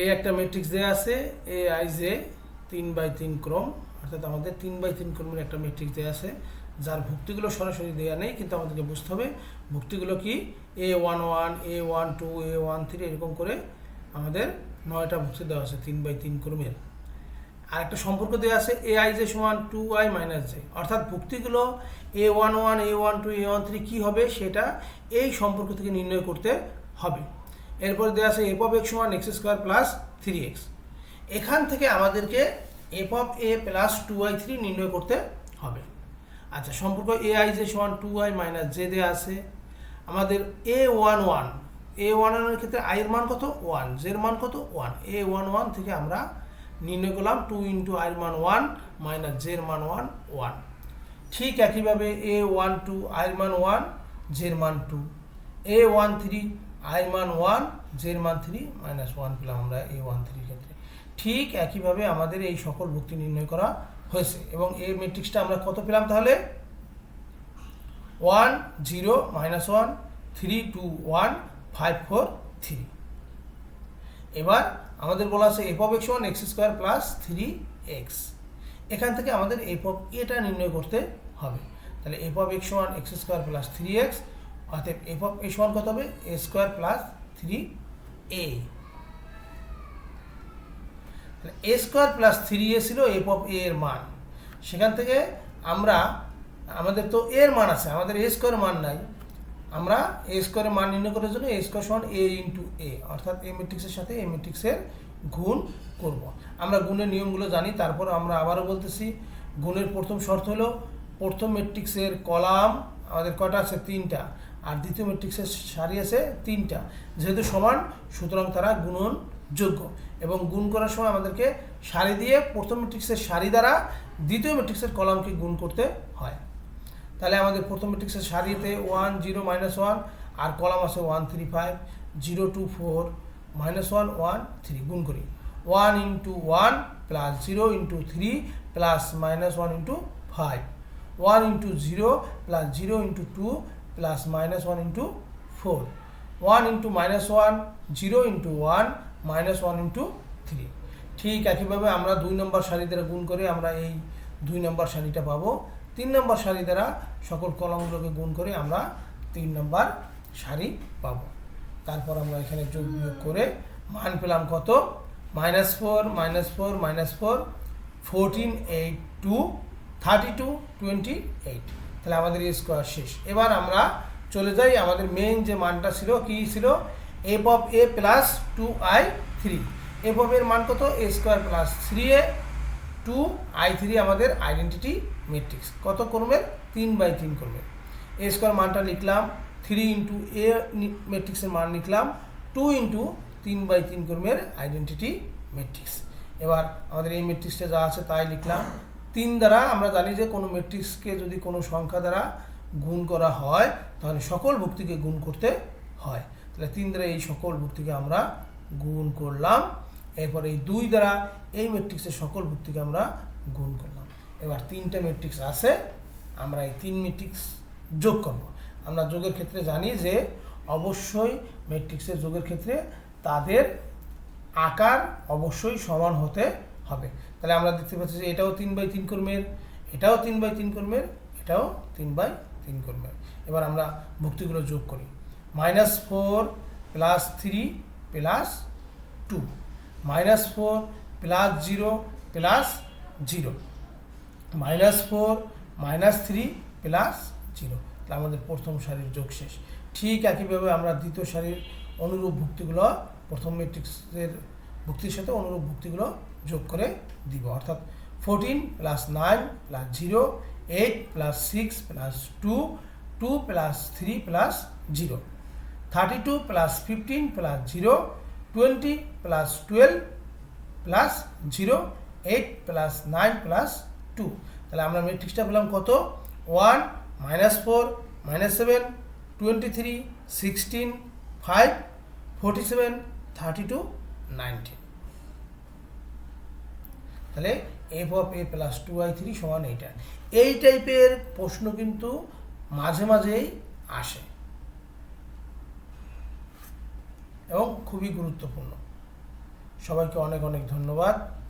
এই একটা ম্যাট্রিক্স দেওয়া আছে, এ আই জে তিন বাই তিন ক্রম, অর্থাৎ আমাদের তিন বাই তিন ক্রমের একটা ম্যাট্রিক্স দেওয়া আছে, যার ভুক্তিগুলো সরাসরি দেওয়া নেই, কিন্তু আমাদেরকে বুঝতে হবে ভুক্তিগুলো কি? A one one A one two A one three এরকম করে আমাদের নয়টা ভুক্তি দেওয়া আছে, তিন বাই তিন ক্রমের। আর একটা সম্পর্ক দেওয়া আছে এ আই জে সমান টু আই মাইনাস জে অর্থাৎ ভুক্তিগুলো A one one A one two A one three কী হবে? সেটা এই সম্পর্ক থেকে নির্ণয় করতে হবে। এরপর দেওয়া আছে এফ অফ এক্স সমান X square plus three X এখান থেকে আমাদেরকে F of A plus two I three নির্ণয় করতে হবে। আচ্ছা সম্পর্ক এ আই জে সমান টু আই মাইনাস জে দেওয়া আছে, আমাদের A one one A one ওয়ানের ক্ষেত্রে আই এর মান কত? ওয়ান জের মান কত? ওয়ান এ ওয়ান ওয়ান থেকে আমরা নির্ণয় করলাম টু ইন্টু আইয়ের মান ওয়ান মাইনাস জের মান ওয়ান ওয়ান ঠিক একইভাবে এ ওয়ান টু আইয়ের মান ওয়ান জের মান টু এ ওয়ান থ্রি আইয়ের মান ওয়ান, জের মান থ্রি, মাইনাস ওয়ান পেলাম আমরা এ ওয়ান থ্রির ক্ষেত্রে। ঠিক একইভাবে আমাদের এই সকল ভুক্তি নির্ণয় করা হয়েছে। এবং এই ম্যাট্রিক্সটা আমরা কত পেলাম তাহলে? One, zero, minus one, three, two, one, five, four, three. এবার আমাদের বলা আছে F of X one X square plus three X এখান থেকে আমাদের এফ অফ এটা নির্ণয় করতে হবে। তাহলে F of X one X square plus three X অর্থাৎ এফ অফ এ সমান কত হবে? A square plus three A A square plus three A ছিল এফ অফ এ এর মান। সেখান থেকে আমরা, আমাদের তো এর মান আছে, আমাদের এ স্কোয়ার মান নাই। আমরা এ স্কোয়ারের মান নির্ণয় করার জন্য এ স্কোয়ার সমান এ ইন্টু এ অর্থাৎ এ ম্যাট্রিক্সের সাথে এ ম্যাট্রিক্সের গুণ করব। আমরা গুণের নিয়মগুলো জানি, তারপর আমরা আবারও বলতেছি, গুণের প্রথম শর্ত হলো, প্রথম ম্যাট্রিক্সের কলাম, আমাদের কটা আছে? তিনটা। আর দ্বিতীয় ম্যাট্রিক্সের সারি আছে তিনটা। যেহেতু সমান, সুতরাং তারা গুণন যোগ্য। এবং গুণ করার সময় আমাদেরকে সারি দিয়ে প্রথম ম্যাট্রিক্সের সারি দ্বারা দ্বিতীয় ম্যাট্রিক্সের কলামকে গুণ করতে হয়। তাহলে আমাদের প্রথম ম্যাট্রিক্সের সারিতে ওয়ান জিরো মাইনাস ওয়ান আর কলাম আছে one three five zero two four minus one one three গুণ করি। One into one plus zero into three plus minus one into five one into zero plus zero into two plus minus one into four one into minus one zero into one minus one into three ঠিক একইভাবে আমরা দুই নম্বর সারি দ্বারা গুণ করে আমরা এই দুই নম্বর সারিটা পাবো। তিন নম্বর সারি দ্বারা সকল কলমগুলোকে গুণ করে আমরা তিন নম্বর সারি পাবো। তারপর আমরা এখানে যোগ বিয়োগ করে মান পেলাম কত? Minus four minus four minus four fourteen eight two thirty two twenty eight তাহলে আমাদের এই স্কোয়ার শেষ। এবার আমরা চলে যাই আমাদের মেইন যে মানটা ছিল, কি ছিল? F of A plus two I three F of এর মান কত? A square plus three A two I three আমাদের আইডেন্টিটি ম্যাট্রিক্স কত ক্রমের তিন বাই তিন ক্রমের এ স্কোয়ার মানটা লিখলাম থ্রি ইন্টু এ ম্যাট্রিক্সের মান লিখলাম টু ইন্টু তিন বাই তিন ক্রমের আইডেন্টিটি ম্যাট্রিক্স এবার আমাদের এই ম্যাট্রিক্সটা যা আছে তাই লিখলাম। তিন দ্বারা আমরা জানি যে কোনো ম্যাট্রিক্সকে যদি কোনো সংখ্যা দ্বারা গুণ করা হয়, তাহলে সকল ভুক্তিকে গুণ করতে হয়। তাহলে তিন দ্বারা এই সকল ভুক্তিকে আমরা গুণ করলাম। এরপর এই দুই দ্বারা এই ম্যাট্রিক্সের সকল ভুক্তিকে আমরা গুণ করলাম। এবার তিনটা ম্যাট্রিক্স আছে, আমরা এই তিন ম্যাট্রিক্স যোগ করব। আমরা যোগের ক্ষেত্রে জানি যে অবশ্যই ম্যাট্রিক্সের যোগের ক্ষেত্রে তাদের আকার অবশ্যই সমান হতে হবে। তাহলে আমরা দেখতে পাচ্ছি যে এটাও তিন বাই তিন কর্মের, এটাও তিন বাই তিন কর্মের, এটাও তিন বাই তিন কর্মের। এবার আমরা ভুক্তিগুলো যোগ করি। Minus four plus three plus two. Minus four plus zero plus zero. Minus four minus three plus zero. তাহলে আমাদের প্রথম সারির যোগ শেষ। ঠিক একইভাবে আমরা দ্বিতীয় সারির অনুরূপ ভুক্তিগুলো প্রথম ম্যাট্রিক্সের ভুক্তির সাথে অনুরূপ ভুক্তিগুলো যোগ করে দিব। অর্থাৎ fourteen plus nine plus zero eight plus six plus two two plus three plus zero thirty two plus fifteen plus zero twenty plus twelve plus zero eight plus nine plus two তাহলে আমরা ম্যাট্রিক্সটা পেলাম কত? One minus four minus seven twenty three sixteen five forty seven thirty two nineteen তাহলে F of A plus two I three সমান এইটা। এই টাইপের প্রশ্ন কিন্তু মাঝে মাঝেই আসে। এবং খুবই গুরুত্বপূর্ণ। সবাইকে অনেক অনেক ধন্যবাদ।